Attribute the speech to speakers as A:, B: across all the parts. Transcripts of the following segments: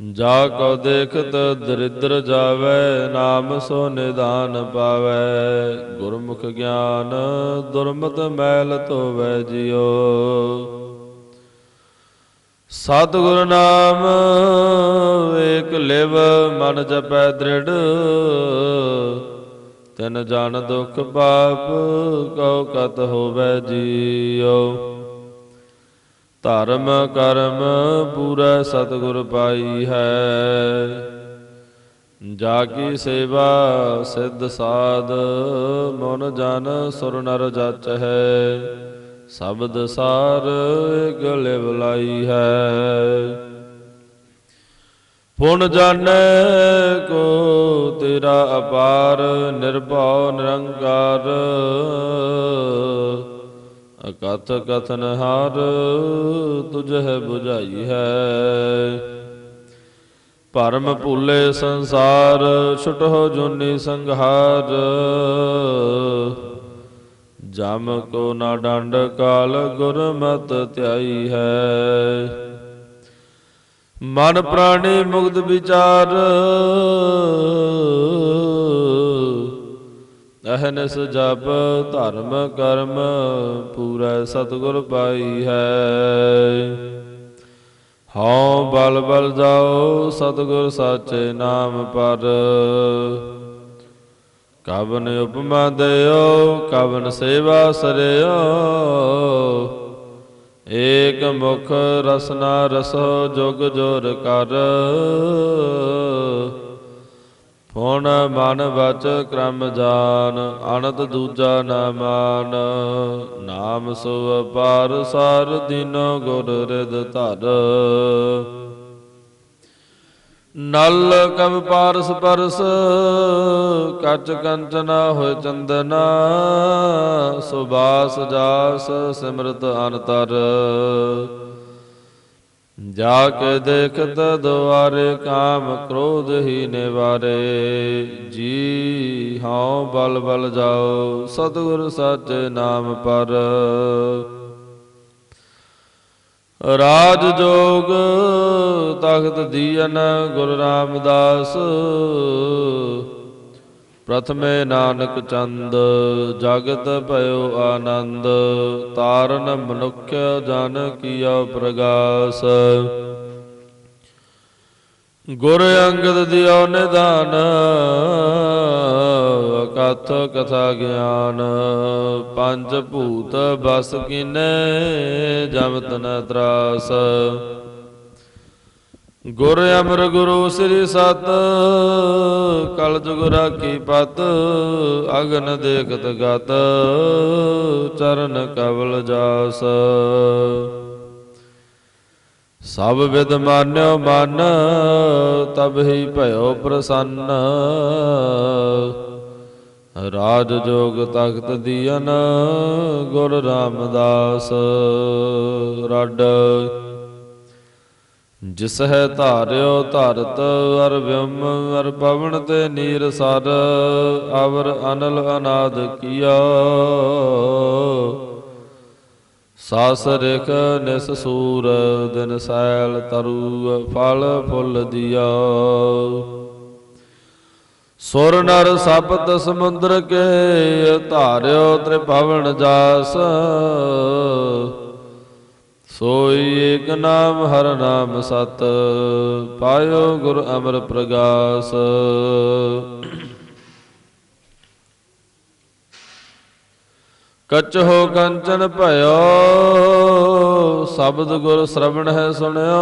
A: ਜਾ ਕੋ ਦੇਖਤ ਦਰਿਦਰ ਜਾਵੇ, ਨਾਮ ਸੋ ਨਿਦਾਨ ਪਾਵੇ। ਗੁਰਮੁਖ ਗਿਆਨ, ਦੁਰਮਤ ਮੈਲ ਧੋਵੈ ਜਿਉ। ਸਤਿਗੁਰ ਨਾਮ ਏਕ ਲਿਵ, ਮਨ ਜਪੈ ਦ੍ਰਿੜ। ਤਿਨ ਜਨ ਦੁਖ ਪਾਪ, ਕਉ ਕਤ ਹੋਵੈ ਜੀਉ। ਧਰਮ ਕਰਮ ਪੂਰਾ ਸਤਿਗੁਰ ਪਾਈ ਹੈ। ਜਾ ਕੀ ਸੇਵਾ ਸਿੱਧ ਸਾਧ, ਮਨ ਜਨ ਸੁਰ ਨਰ ਜਚ ਹੈ। ਸ਼ਬਦ ਸਾਰ ਗਲੇ ਬੁਲਾਈ ਹੈ। ਪੁਣ ਜਾਣੈ ਕੋ ਤੇਰਾ ਅਪਾਰ, ਨਿਰਭਉ ਨਿਰੰਕਾਰ। ਅਕਥ ਕਥਨ ਹਾਰ ਤੁਝਹਿ 부ਝਾਈ ਹੈ। ਭਰਮ ਭੁੱਲੇ ਸੰਸਾਰ ਛੁਟਹੁ ਜੋਨੀ ਸੰਘਾਰ। ਜਮ ਕੋ ਨਾ ਡੰਡ ਕਾਲ ਗੁਰਮਤ ਧਿਆਈ ਹੈ। ਮਨ ਪ੍ਰਾਣੀ ਮੁਗਧ ਵਿਚਾਰ ਅਹਨਸ ਜਪ ਧਰਮ ਕਰਮ ਪੂਰਾ ਸਤਿਗੁਰ ਪਾਈ ਹੈ। ਹਉ ਬਲ ਬਲ ਜਾਓ ਸਤਿਗੁਰ ਸਾਚੇ ਨਾਮ ਪਰ। ਕਵਨ ਉਪਮਾ ਦਿਓ, ਕਵਨ ਸੇਵਾ ਸਰਿਓ। ਏਕ ਮੁਖ ਰਸਨਾ ਰਸੋ ਜੁਗ ਜੋਰ ਕਰ। ਹੁਣ ਮਨ ਵਚ ਕਰਮ ਜਾਨ, ਅਨੰਤ ਦੂਜਾ ਨਾ ਮਾਨ। ਨਾਮ ਸੋ ਅਪਾਰ ਸਾਰ ਦਿਨੋ ਗੁਰ ਰਿਦ ਧਰ। ਨਲ ਕਵ ਪਾਰਸ ਪਰਸ, ਕਚ ਕੰਚਨਾ ਹੋਇ ਚੰਦਨਾ। ਸੁਬਾਸ ਜਾਸ ਸਿਮਰਤ ਅਨਤਰ। ਜਾ ਕੇ ਦੇਖਤ ਦੁਆਰੇ ਕਾਮ ਕ੍ਰੋਧ ਹੀ ਨਿਵਾਰੇ। ਜੀ ਹਉ ਬਲ ਬਲ ਜਾਓ, ਸਤਿਗੁਰ ਸਾਚੇ ਨਾਮ ਪਰ। ਰਾਜ ਜੋਗ ਤਖਤ ਦੀਨ ਗੁਰੂ ਰਾਮਦਾਸ। ਪ੍ਰਥਮੇ ਨਾਨਕ ਚੰਦ, ਜਗਤ ਭਇਓ ਆਨੰਦ, ਤਾਰਨ ਮਨੁੱਖ ਜਨ ਕੀਆ ਪ੍ਰਗਾਸ। ਗੁਰ ਅੰਗਦ ਦਿਓ ਨਿਦਾਨ ਕਥ ਕਥਾ ਗਿਆਨ। ਪੰਜ ਭੂਤ ਬਸ ਕਿਨੇ, ਜਮਤ ਨ ਤਰਾਸ। ਗੁਰ ਅਮਰ ਗੁਰੂ ਸ੍ਰੀ ਸਤ ਕਲ ਜੁਗ ਰਾਖੀ ਪਤ, ਅਗਨ ਦੇਖਤ ਗਤ, ਚਰਨ ਕਵਲ ਜਾਸ। ਸਭ ਵਿਦ ਮਾਨਿਓ ਮਨ, ਤਬ ਹੀ ਭਇਓ ਪ੍ਰਸੰਨ। ਰਾਜ ਜੋਗ ਤਖਤ ਦੀਨ, ਗੁਰ ਰਾਮਦਾਸ। ਰੱਡ ਜਿਸ ਹੈ ਧਾਰਿਓ ਧਰਤ ਅਰ ਵਿਮ ਅਰ ਪਵਨ ਤੇ ਨੀਰ ਸਰ, ਅਵਰ ਅਨਲ ਅਨਾਦ ਕੀਆ। ਸਾਸ ਰਿਖ ਨਿਸ ਸੂਰ, ਦਿਨ ਸੈਲ ਤਰੂ ਫਲ ਫੁੱਲ ਦਿਆ। ਸੁਰ ਨਰ ਸਪਤ ਸਮੁੰਦਰ ਕੇ ਧਾਰਿਓ ਤ੍ਰਿਭਵਨ ਜਾਸ। ਸੋਈ ਏਕ ਨਾਮ, ਹਰ ਨਾਮ ਸਤ, ਪਾਇਓ ਗੁਰ ਅਮਰ ਪ੍ਰਗਾਸ। ਕਚ ਹੋ ਕੰਚਨ ਭਇਓ, ਸ਼ਬਦ ਗੁਰ ਸ਼ਰਵਣ ਹੈ ਸੁਣਿਓ।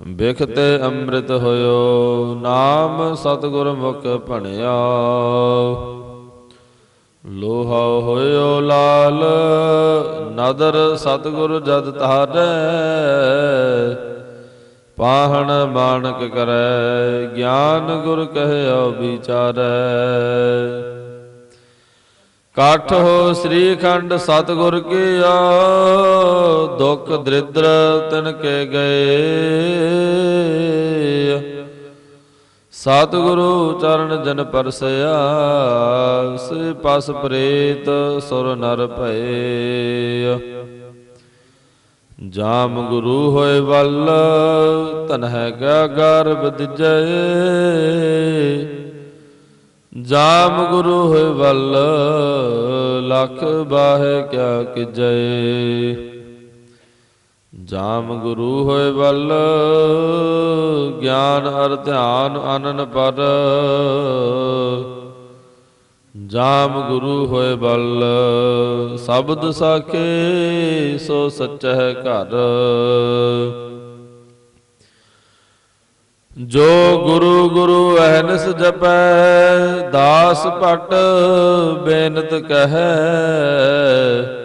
A: ਬਿਖਤੇ ਅੰਮ੍ਰਿਤ ਹੋਇਓ, ਨਾਮ ਸਤਿਗੁਰ ਮੁਖ ਭਣਿਆ ਲੋਹਾ ਹੋਇਓ ਲਾਲ, ਨਦਰ ਸਤਿਗੁਰ ਜਦ ਤਾਰੈ ਪਾਹਣ ਮਾਨਕ ਕਰੈ, ਗਿਆਨ ਗੁਰ ਕਹਿਓ ਵਿਚਾਰੈ। ਕਾਠ ਹੋ ਸ੍ਰੀ ਖੰਡ ਸਤਿਗੁਰ ਕੀਆ, ਦੁਖ ਦਰਿਦਰ ਤਿਨ ਕੇ ਗਏ। ਸਤਿਗੁਰੂ ਚਰਨ ਜਨ ਪਰਸਿਆ, ਸੇ ਪਸ ਪ੍ਰੇਤ ਸੁਰ ਨਰ ਭਏ। ਜਾਮ ਗੁਰੂ ਹੋਏ ਵੱਲ ਤਨ ਹੈ ਗਿਆ ਗਰਭ ਦਿਜੈ। ਜਾਮ ਗੁਰੂ ਹੋਏ ਵੱਲ, ਲਖ ਬਾਹੇ ਕਿਆ ਕਿਜੈ। ਜਾਮ ਗੁਰੂ ਹੋਏ ਵੱਲ, ਗਿਆਨ ਅਰ ਧਿਆਨ ਅਨਨ ਪਰ। ਜਾਮ ਗੁਰੂ ਹੋਏ ਬਲ ਸ਼ਬਦ ਸਾਖੇ ਸੋ ਸੱਚੈ ਘਰ। ਜੋ ਗੁਰੂ ਗੁਰੂ ਅਹਨਿਸ ਜਪੈ, ਦਾਸ ਭਟ ਬੇਨਤ ਕਹੈ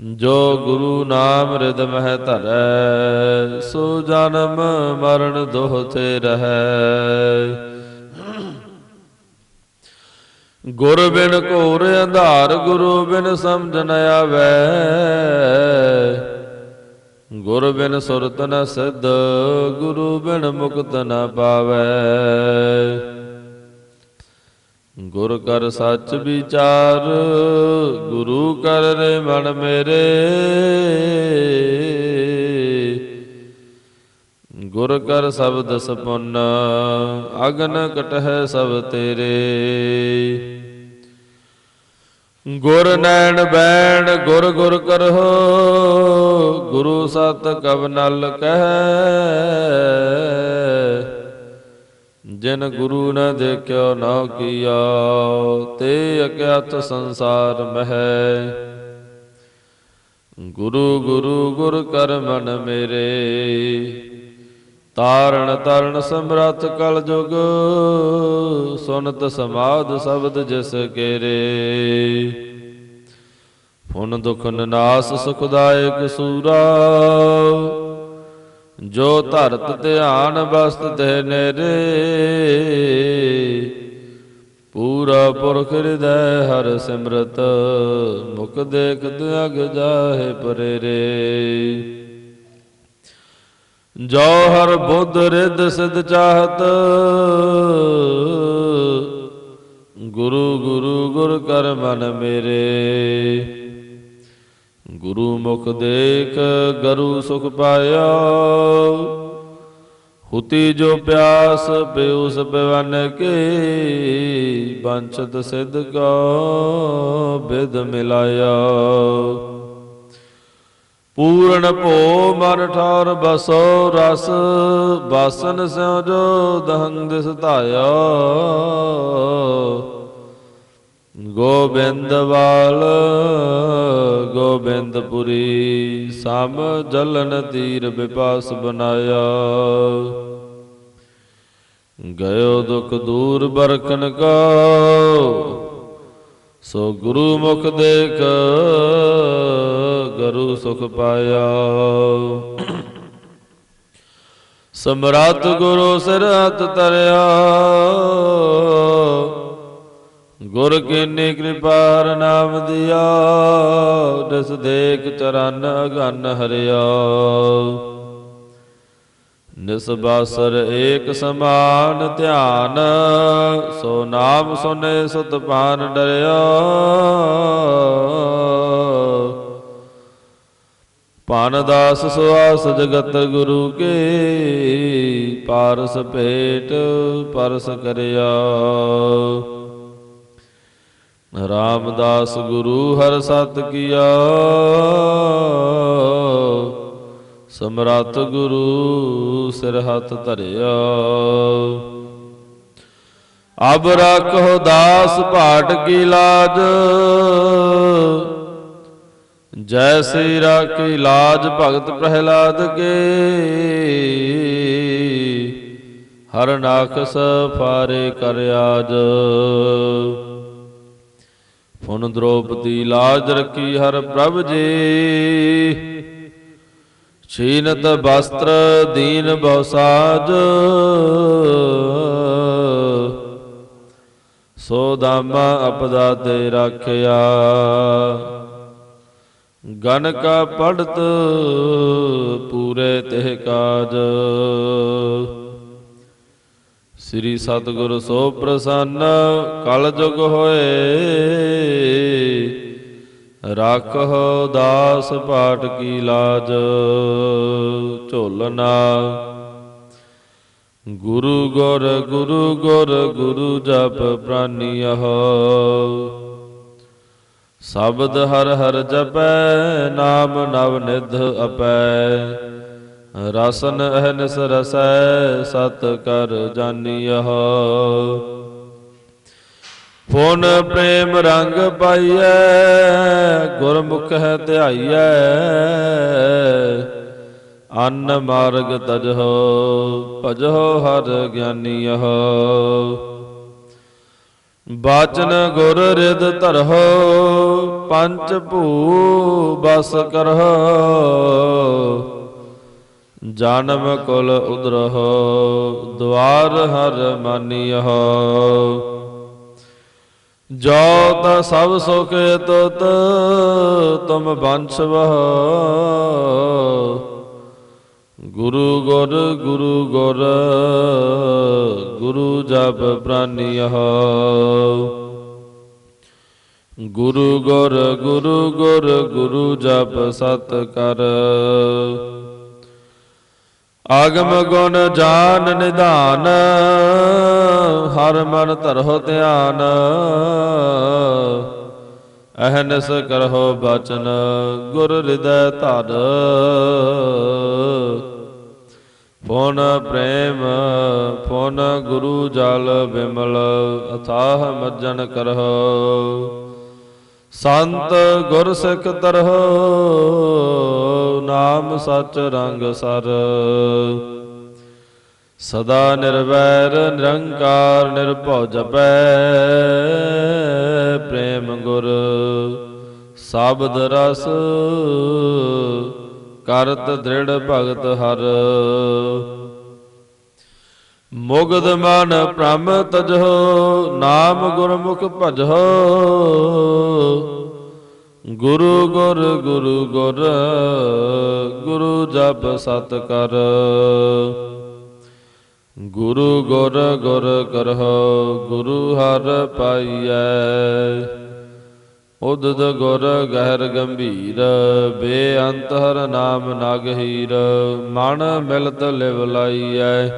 A: ਜੋ ਗੁਰੂ ਨਾਮ ਰਿਦ ਮਹਿ ਧਰੈ, ਸੋ ਜਨਮ ਮਰਨ ਦੋਹ ਤੇ ਰਹੈ। ਗੁਰ ਬਿਨ ਘੋਰ ਅੰਧਾਰ, ਗੁਰੂ ਬਿਨ ਸਮਝ ਨ ਆਵੈ। ਗੁਰ ਬਿਨ ਸੁਰਤ ਨ ਸਿਧ, ਗੁਰੂ ਬਿਨ ਮੁਕਤ ਨ ਪਾਵੈ। ਗੁਰ ਕਰ ਸੱਚ ਵਿਚਾਰ, ਗੁਰੂ ਕਰ ਰੇ ਮਨ ਮੇਰੇ। ਗੁਰ ਕਰ ਸ਼ਬਦ ਸਪੁੰਨ, ਅਗਨ ਕਟਹਿ ਸਭ ਤੇਰੇ। ਗੁਰ ਨੈਣ ਬੈਣ, ਗੁਰ ਗੁਰ ਕਰਹੁ, ਗੁਰੂ ਸਤ ਕਬ ਨਲ ਕਹਿ। ਜਿਨ ਗੁਰੂ ਨ ਦੇਖਿਓ ਨਾ ਕੀਆ ਤੇ ਅਗਿਆਤ ਸੰਸਾਰ ਮਹਿ। ਗੁਰੂ ਗੁਰੂ ਗੁਰ ਕਰ ਮਨ ਮੇਰੇ ਤਾਰਣ ਤਰਨ ਸਮਰੱਥ ਕਲ ਜੁਗ, ਸੁਨਤ ਸਮਾਦ ਸ਼ਬਦ ਜਿਸ ਕੇਰੇ। ਫੁਨ ਦੁਖ ਨਾਸ ਸੁਖਦਾਇਕ ਸੂਰਾ ਜੋ ਧਰਤ ਧਿਆਨ ਬਸਤ ਤੇ ਨੇਰੇ ਪੂਰਾ ਪੁਰਖ ਹਿਰਦੈ ਹਰ ਸਿਮਰਤ ਮੁਖ ਦੇਖਤ ਅਗ ਜਾਹੇ ਪਰੇਰੇ ਜੋ ਹਰ ਬੁੱਧ ਰਿੱਧ ਸਿਧ ਚਾਹਤ ਗੁਰੂ ਗੁਰੂ ਗੁਰ ਕਰ ਮਨ ਮੇਰੇ ਗੁਰੂ ਮੁਖ ਦੇਖ ਗਰੂ ਸੁਖ ਪਾਇਆ। ਹੁਤੀ ਜੋ ਪਿਆਸ ਪਿਉਸ ਬਿਵਨ ਕੇ, ਬੰਚਤ ਸਿਧ ਕਾ ਬਿਦ ਮਿਲਾਇਆ। ਪੂਰਨ ਭੋ ਮਨ ਠਾਰ ਬਸੋ ਰਸ, ਬਾਸਨ ਸਿਉ ਜੋ ਦਹੰਗ ਦਿਸ ਧਾਇਆ। ਗੋਬਿੰਦ ਵਾਲ ਗੋਬਿੰਦਪੁਰੀ, ਸਮ ਜਲਨ ਤੀਰ ਵਿਪਾਸ ਬਨਾਇਆ ਗਇਓ ਦੁਖ ਦੂਰ ਬਰਕਨ ਕੋ, ਸੋ ਗੁਰੂ ਮੁਖ ਦੇਖ, ਗੁਰੂ ਸੁਖ ਪਾਇਆ। ਸਮਰਾਤ ਗੁਰੂ ਸਿਰ ਤਰਿਆ ਗੁਰ ਕੀਨੀ ਕਿਰਪਾ ਹਰ ਨਾਮ ਦਿਆ, ਦਸ ਦੇਖ ਚਰਨ ਗਨ ਹਰਿਆ। ਨਿਸਬਾਸਰ ਏਕ ਸਮਾਨ ਧਿਆਨ, ਸੋ ਨਾਮ ਸੁਨੇ ਸੁਤ ਪਾਨ ਡਰਿਆ। ਪਾਨ ਦਾਸ ਸੁਆਸ ਜਗਤ ਗੁਰੂ ਕੇ, ਪਾਰਸ ਭੇਟ ਪਰਸ ਕਰਿਆ। ਰਾਮਦਾਸ ਗੁਰੂ ਹਰ ਸਤ ਕੀਆ। ਸਮਰੱਥ ਗੁਰੂ ਸਿਰ ਹੱਥ ਧਰਿਆ। ਅਬ ਰੱਖੋ ਦਾਸ ਭਾਟ ਕੀ ਲਾਜ। ਜੈਸੀ ਰਾਖੀ ਲਾਜ ਭਗਤ ਪ੍ਰਹਿਲਾਦ ਕੇ। ਹਰ ਨਾਖਸ ਫਾਰੇ ਕਰ ਆਜ। ਹੁਣ ਦ੍ਰੋਪਦੀ ਲਾਜ ਰਖੀ ਹਰ ਪ੍ਰਭ ਜੀ। ਛੀਨਤ ਬਸਤਰ ਦੀਨ ਬਹੁ ਸਾਜ ਸੋ ਦਾਮਾ ਅਪਦਾ ਤੇ ਰਾਖਿਆ। ਗਨ ਕਾ ਪੜਤ ਪੂਰੇ ਤਿਹ ਕਾਜ। ਸ੍ਰੀ ਸਤਿਗੁਰ ਸੋ ਪ੍ਰਸੰਨ ਕਲ ਜੁਗ ਹੋਏ। ਰਾਖੋ ਦਾਸ ਪਾਟ ਕੀ ਲਾਜ ਝੋਲਨਾ ਗੁਰੂ ਗੁਰ ਗੁਰੂ ਗੁਰ, ਗੁਰੂ ਜਪ ਪ੍ਰਾਨੀਅਹ ਸ਼ਬਦ ਹਰ ਹਰ ਜਪੈ, ਨਾਮ ਨਵ ਨਿਧ ਅਪੈ। ਰਸਨ ਅਹਨਿਸ ਰਸੈ, ਸਤ ਕਰ ਜਾਨੀਅਹ ਫੋਨ ਪ੍ਰੇਮ ਰੰਗ ਪਾਈਐ, ਗੁਰਮੁਖ ਹੈ ਧਿਆਈਐ। ਅੰਨ ਮਾਰਗ ਤਜਹੁ, ਭਜਹੁ ਹਰ ਗਿਆਨੀਅਹ ਬਾਚਨ ਗੁਰ ਰਿਦ ਧਰਹੁ, ਪੰਚ ਭੂ ਬਸ ਕਰਹੁ। ਜਨਮ ਕੁਲ ਉਦਰਹੁ ਦਵਾਰ ਹਰ ਮਾਨੀਅਹ ਜੋ ਤਾ ਸਭ ਸੁਖ ਤੁਤ ਤੁਮ ਬੰਛ ਵਹ ਗੁਰੂ ਗੁਰ ਗੁਰੂ ਗੁਰ, ਗੁਰੂ ਜਪ ਪ੍ਰਾਨੀਅਹ ਗੁਰੂ ਗੁਰ ਗੁਰੂ ਗੁਰ, ਗੁਰੂ ਜਪ ਸਤ ਕਰ ਆਗਮ ਗੁਣ ਜਾਨ ਨਿਧਾਨ ਹਰ ਮਨ ਧਰਹੁ ਧਿਆਨ। ਅਹਨਸ ਕਰਹੁ ਬਚਨ ਗੁਰ ਹਿਰਦੈ ਧਰ। ਫੋਨ ਪ੍ਰੇਮ ਫੋਨ ਗੁਰੂ ਜਲ ਬਿਮਲ ਅਥਾਹ ਮੱਜਨ ਕਰਹੁ। ਸੰਤ ਗੁਰ ਸਿੱਖ ਤਰਹੁ। ਨਾਮ ਸਚ ਰੰਗ ਸਰ। ਸਦਾ ਨਿਰਵੈਰ, ਨਿਰੰਕਾਰ, ਨਿਰਭਉ ਜਪੈ ਪ੍ਰੇਮ ਗੁਰ। ਸਾਬਦ ਰਸ ਕਰਤ ਦ੍ਰਿੜ ਭਗਤ ਹਰ। ਮੁਗਦ ਮਨ ਭ੍ਰਮ ਤਜਹੁ ਨਾਮ ਗੁਰਮੁਖ ਭਜਹੁ ਗੁਰੂ ਗੁਰ ਗੁਰੂ ਗੁਰ, ਗੁਰੂ ਜਪ ਸਤ ਕਰ। ਗੁਰੂ ਗੁਰ ਗੁਰ ਕਰਹੁ, ਗੁਰੂ ਹਰ ਪਾਈਐ। ਉਦਦ ਗੁਰ ਗਹਿਰ ਗੰਭੀਰ, ਬੇਅੰਤ ਹਰ ਨਾਮ ਨਗਹੀਰ, ਮਨ ਮਿਲਤ ਲਿਵ ਲਾਈਐ।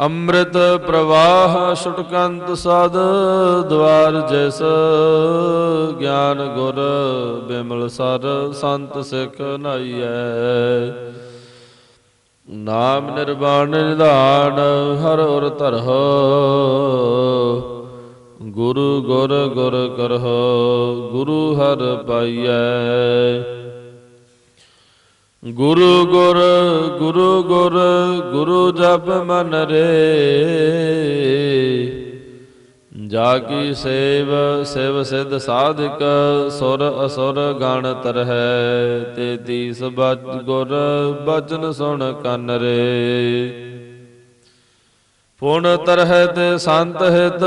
A: ਅੰਮ੍ਰਿਤ ਪ੍ਰਵਾਹ ਛੁਟਕੰਤ ਸਦ, ਦਵਾਰ ਜੈਸ ਗਿਆਨ ਗੁਰ ਬਿਮਲ ਸਰ, ਸੰਤ ਸਿੱਖ ਨਾਈਐ। ਨਾਮ ਨਿਰਵਾਣ ਨਿਧਾਨ, ਹਰ ਔਰ ਧਰਹੁ। ਗੁਰੂ ਗੁਰ ਗੁਰ ਕਰਹੁ, ਗੁਰੂ ਹਰ ਪਾਈਐ। ਗੁਰੂ ਗੁਰ ਗੁਰੂ ਗੁਰ, ਗੁਰੂ ਜਪ ਮਨ ਰੇ। ਜਾ ਕੀ ਸੇਵ, ਸਿਵ ਸਿਧ ਸਾਧਿਕ, ਸੁਰ ਅਸੁਰ ਗਣ ਤਰਹਿ। ਤੇ ਤੀਸ ਬਚ ਗੁਰ, ਬਚਨ ਸੁਣ ਕੰਨ ਰੇ। ਪੁਣ ਤਰਹਿ ਤੇ ਸੰਤ ਹਿਤ,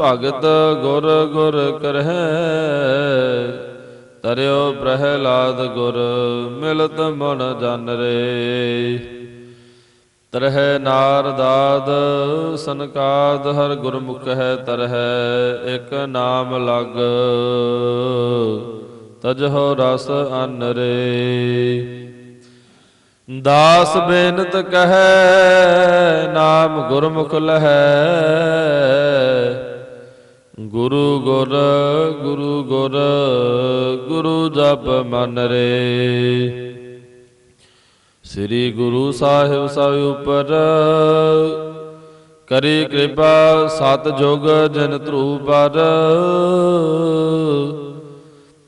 A: ਭਗਤ ਗੁਰ ਗੁਰ ਕਰਹਿ। ਤਰਿਓ ਪ੍ਰਹਿਲਾਦ ਗੁਰ, ਮਿਲਤ ਮਨ ਜਨ ਰੇ। ਤਰਹਿ ਨਾਰਦਾਦ ਸੰਕਾਦ ਹਰ ਗੁਰਮੁਖ ਹੈ ਤਰਹਿ, ਇੱਕ ਨਾਮ ਲਗ। ਤਜਹੁ ਰਸ ਅਨ ਰੇ। ਦਾਸ ਬੇਨਤ ਕਹੈ, ਨਾਮ ਗੁਰਮੁਖ ਲਹੈ। ਗੁਰੂ ਗੁਰ ਗੁਰੂ ਗੁਰ, ਗੁਰੂ ਜਪ ਮਨ ਰੇ। ਸ੍ਰੀ ਗੁਰੂ ਸਾਹਿਬ ਸਭ ਉਪਰ ਕਰੀ ਕਿਰਪਾ ਸਤ ਜੋਗ ਜਨ ਧਰੂ ਪਰ।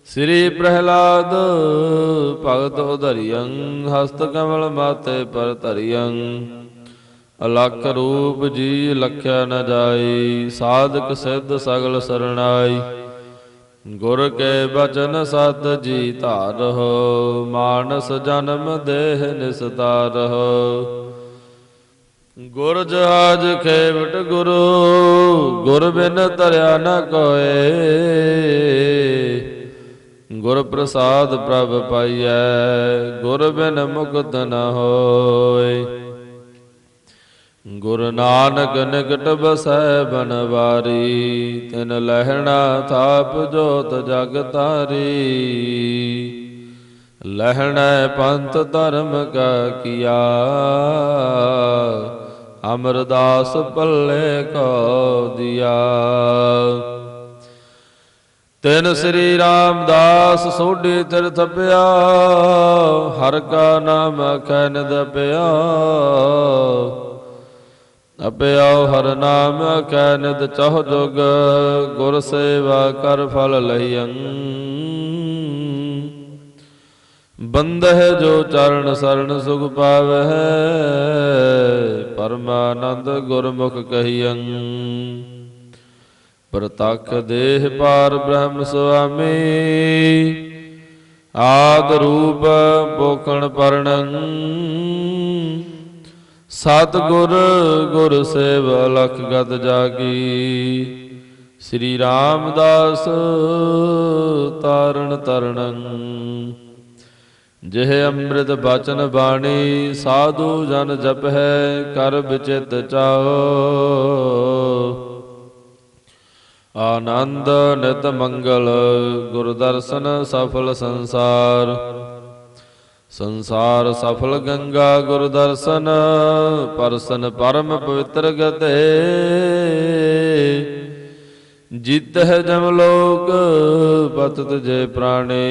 A: ਸ੍ਰੀ ਪ੍ਰਹਿਲਾਦ ਭਗਤ ਉਧਰਿਯੰ ਹਸਤ ਕਮਲ ਮਾਤੇ ਪਰ ਧਰਿਯੰ ਅਲਖ ਰੂਪ ਜੀ ਲਖਿਆ ਨ ਜਾਈ, ਸਾਧਕ ਸਿੱਧ ਸਗਲ ਸਰਣਾਈ। ਗੁਰ ਕੇ ਬਚਨ ਸਤ ਜੀ ਧਾਰਹੁ, ਮਾਨਸ ਜਨਮ ਦੇਹ ਨਿਸਤਾਰਹੁ। ਗੁਰ ਜਹਾਜ ਖੇਵਟ ਗੁਰੂ, ਗੁਰ ਬਿਨ ਤਰਿਆ ਨ ਕੋਏ। ਗੁਰ ਪ੍ਰਸਾਦ ਪ੍ਰਭ ਪਾਈਐ, ਗੁਰ ਬਿਨ ਮੁਕਤ ਨ ਹੋਏ। ਗੁਰੂ ਨਾਨਕ ਨਿਕਟ ਬਸੈ ਬਨਵਾਰੀ, ਤਿਨ ਲਹਿਣਾ ਥਾਪ ਜੋਤ ਜਗ ਤਾਰੀ ਲਹਿਣਾ ਪੰਥ ਧਰਮ ਕਾ ਕੀਆ, ਅਮਰਦਾਸ ਪੱਲੇ ਕੋ ਦਿਆ। ਤਿਨ ਸ੍ਰੀ ਰਾਮਦਾਸ ਸੋਢੀ ਤਿਰ ਪਿਆ, ਹਰ ਕਾ ਨਾਮ ਅਖੈ ਨਿਦਪਿਆ ਅਪਿਆਉ ਹਰ ਨਾਮ ਅਖੈ ਨਿਦ ਚਹੁ ਜੁਗ, ਗੁਰ ਸੇਵਾ ਕਰ ਫਲ ਲਈਅੰ। ਬੰਦਹਿ ਜੋ ਚਰਨ ਸਰਣ ਸੁਖ ਪਾਵਹਿ, ਪਰਮਾਨੰਦ ਗੁਰਮੁਖ ਕਹੀਅੰ। ਪ੍ਰਤਖ ਦੇਹ ਪਾਰ ਬ੍ਰਹਮ ਸੁਆਮੀ, ਆਦ ਰੂਪ ਪੋਖਣ ਪਰਣੰ। ਸਤ ਗੁਰ ਗੁਰ ਸੇਵ ਲਖ ਗਤ ਜਾਗੀ। ਸ੍ਰੀ ਰਾਮਦਾਸ ਤਾਰਨ ਤਰਣੰ ਜਿਹ ਅੰਮ੍ਰਿਤ ਬਚਨ ਬਾਣੀ, ਸਾਧੂ ਜਨ ਜਪਹਿ, ਕਰ ਵਿਚਿਤ ਚਾਓ ਆਨੰਦ ਨਿਤ ਮੰਗਲ, ਗੁਰਦਰਸ਼ਨ ਸਫਲ ਸੰਸਾਰ। ਸੰਸਾਰ ਸਫਲ ਗੰਗਾ ਗੁਰ ਦਰਸ਼ਨ, ਪਰਸਨ ਪਰਮ ਪਵਿੱਤਰ ਗਤੇ। ਜਿਤਹਿ ਜਮ ਲੋਕ, ਪਤਤ ਜੇ ਪ੍ਰਾਣੀ।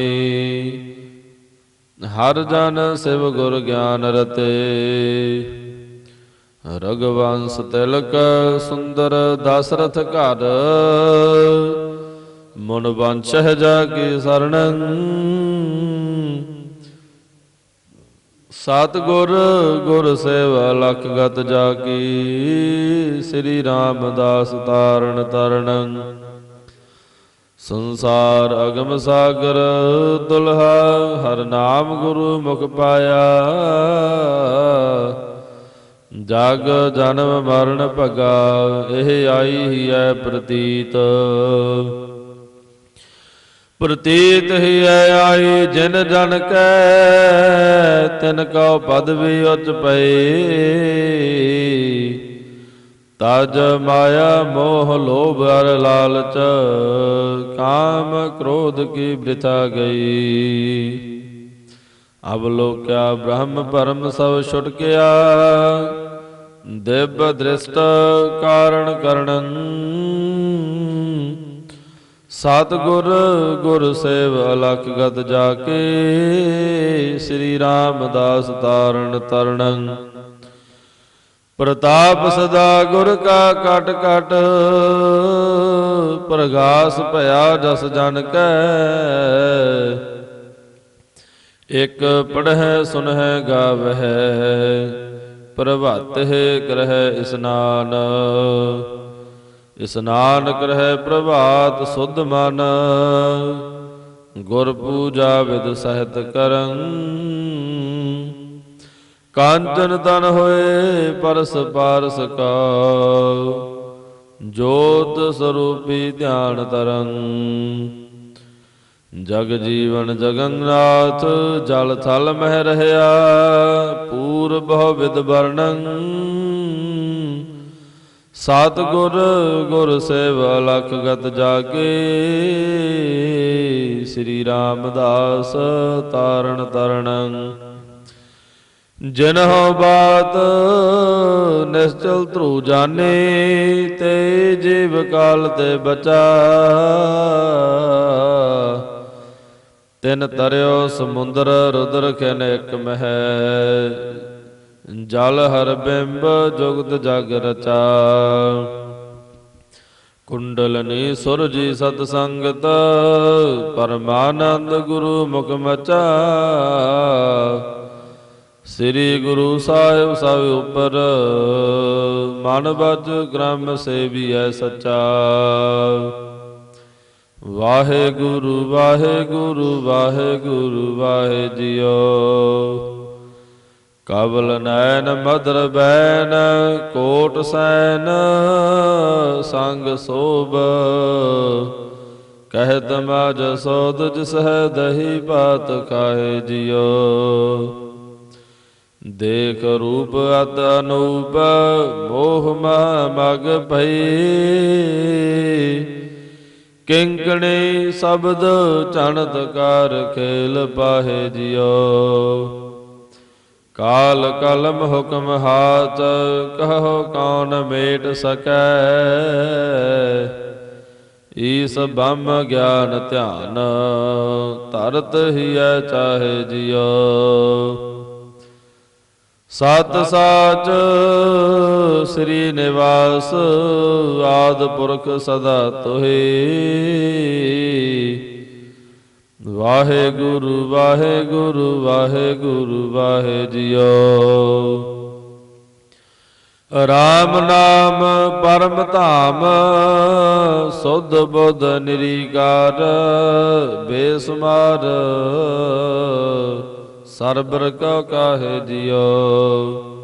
A: ਹਰ ਜਨ ਸਿਵ ਗੁਰ ਗਿਆਨ ਰਤੇ। ਰਗਵੰਸ ਤਿਲਕ ਸੁੰਦਰ ਦਸਰਥ ਘਰ। ਮਨ ਵੰਸ਼ਹਿ ਜਾ ਕੀ ਸਰਣੰ। ਸਤ ਗੁਰ ਸੇਵਾ ਲਖ ਗਤ ਜਾ ਕੀ ਸ੍ਰੀ ਰਾਮਦਾਸ ਤਾਰਨ ਤਰਣੰ ਸੰਸਾਰ ਅਗਮ ਸਾਗਰ ਦੁਲਹਾ, ਹਰ ਨਾਮ ਗੁਰੂ ਮੁਖ ਪਾਇਆ। ਜਗ ਜਨਮ ਮਰਨ ਭਗਾ, ਇਹ ਆਈ ਹੀ ਹੈ ਪ੍ਰਤੀਤ। ਪ੍ਰਤੀਤ ਹੀ ਐ ਆਈ, ਜਿਨ ਜਨ ਕੈ, ਤਿਨ ਕਉ ਪਦਵੀ ਉਚ ਪਈ। ਤਜ ਮਾਇਆ ਮੋਹ ਲੋਭ ਅਰ ਲਾਲਚ, ਕਾਮ ਕ੍ਰੋਧ ਕੀ ਬ੍ਰਿਥਾ ਗਈ। ਅਬ ਲੋਕਿਆ ਬ੍ਰਹਮ ਪਰਮ ਸਭ ਛੁਟਕਿਆ ਦਿਵ ਦ੍ਰਿਸ਼ਟ ਕਾਰਣ ਕਰਣੰ ਸਤ ਗੁਰ ਗੁਰ ਸੇਵ ਅਲਖ ਗਤ ਜਾ ਕੇ ਸ੍ਰੀ ਰਾਮਦਾਸ ਤਾਰਨ ਤਰਣੰ ਪ੍ਰਤਾਪ ਸਦਾ ਗੁਰ ਕਾ ਕਟ ਕਟ, ਪ੍ਰਗਾਸ ਭਇਆ ਜਸ ਜਨ ਕੈ। ਇਕ ਪੜਹਿ ਸੁਨਹਿ ਗਾਵਹਿ, ਪ੍ਰਭਾਤ ਹੈ ਕਰਹਿ ਇਸਨਾਨ ਇਸਨਾਨ ਕਰਹਿ ਪ੍ਰਭਾਤ ਸੁਧ ਮਨ, ਗੁਰ ਪੂਜਾ ਵਿਦ ਸਹਿਤ ਕਰੰ ਕਾਂਚਨ ਤਨ ਹੋਏ ਪਰਸ ਪਾਰਸ ਕਾ, ਜੋਤ ਸਰੂਪੀ ਧਿਆਨ ਤਰੰ ਜਗ ਜੀਵਨ ਜਗਨਨਾਥ, ਜਲ ਥਲ ਮਹਿ ਰਹਾ ਪੂਰ ਬਹੁ ਵਿਦ ਵਰਣੰ ਸਤ ਗੁਰ ਗੁਰ ਸੇਵਾ ਲਖ ਗਤ ਜਾਗੇ, ਸ੍ਰੀ ਰਾਮਦਾਸ ਤਾਰਨ ਤਰਣੰ ਜਿਨਹੁ ਬਾਤ ਨਿਸ਼ਚਲ ਧਰੂ ਜਾਣੇ, ਤੇ ਜੀਵ ਕਾਲ ਤੇ ਬਚਾ। ਤਿਨ ਤਰਿਓ ਸਮੁੰਦਰ ਰੁਦਰ ਖਿਨ ਇੱਕ ਮਹਿ। ਜਲ ਹਰ ਬਿੰਬ ਜੁਗਤ ਜਗ ਰਚਾ ਕੁੰਡਲਨੀ ਸੁਰਜੀ ਸਤ ਸੰਗਤ ਪਰਮਾਨੰਦ ਗੁਰੂ ਮੁਖ ਮਚਾ ਸ੍ਰੀ ਗੁਰੂ ਸਾਹਿਬ ਸਭ ਉਪਰ ਮਨ ਬਜ ਗ੍ਰਮ ਸੇਵੀਐ ਸਚਾ ਵਾਹਿਗੁਰੂ ਵਾਹਿਗੁਰੂ ਵਾਹਿਗੁਰੂ ਵਾਹਿ ਜੀਓ ਕਬਲ ਨੈਣ ਮਦਰ ਬੈਨ, ਕੋਟ ਸੈਨ, ਸੰਗ ਸੋਭ। ਕਹਿਤ ਮਾਜ ਸੋਦ ਜਿਸ ਹੈ ਦਹੀ ਬਾਤ ਕਾਹੇ ਜਿਓ ਦੇਖ ਰੂਪ ਅਤ ਅਨੂਪ, ਮੋਹ ਮਗ ਭਈ। ਕਿੰਕਣੇ ਸ਼ਬਦ ਚਣਤ ਕਰ ਖੇਲ ਪਾਹੇ ਜਿਉ। ਕਾਲ ਕਲਮ ਹੁਕਮ ਹਾਥ, ਕਹੋ ਕੌਣ ਮੇਟ ਸਕੈ? ਈਸ ਬ੍ਰਹਮ ਗਿਆਨ ਧਿਆਨ, ਧਰਤ ਹੀਐ ਚਾਹੇ ਜਿਉ। ਸਤ ਸਾਚ ਸ੍ਰੀ ਨਿਵਾਸ, ਆਦ ਪੁਰਖ ਸਦਾ ਤੁਹੀ। ਵਾਹਿਗੁਰੂ ਵਾਹਿਗੁਰੂ ਵਾਹਿਗੁਰੂ ਵਾਹਿ ਜੀਓ ਰਾਮ ਨਾਮ, ਪਰਮ ਧਾਮ, ਸੁਧ ਬੁੱਧ ਨਿਰੀਕਾਰ, ਬੇਸਮਾਰ, ਸਰਬਰ ਕੋ ਕਾਹੇ ਜਿਉ।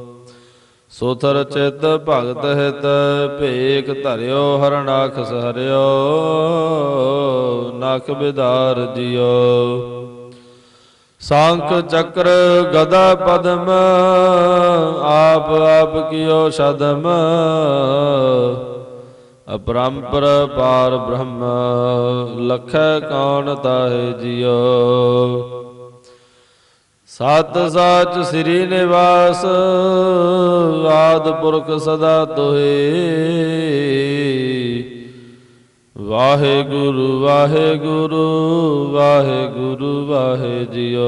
A: ਸੋਥਰ ਚਿਤ ਭਗਤ ਹਿਤ, ਭੇਖ ਧਰਿਓ ਹਰਨਾਖਸ ਹਰਿਓ, ਨਖ ਬਿਦਾਰ ਜਿਉ ਸ਼ੰਖ ਚੱਕਰ ਗਦਾ ਪਦਮ, ਆਪ ਆਪ ਕਿਓ ਸ਼ਦਮ, ਅਪਰੰਪਰ ਪਾਰ ਬ੍ਰਹਮ, ਲਖੈ ਕੌਣ ਤਾਹੇ ਜਿਉ ਸਤ ਸਾਚ ਸ੍ਰੀ ਨਿਵਾਸ ਆਦ ਪੁਰਖ ਸਦਾ ਤੋਹੇ। ਵਾਹਿਗੁਰੂ ਵਾਹਿਗੁਰੂ ਵਾਹਿਗੁਰੂ ਵਾਹਿ ਜਿਉ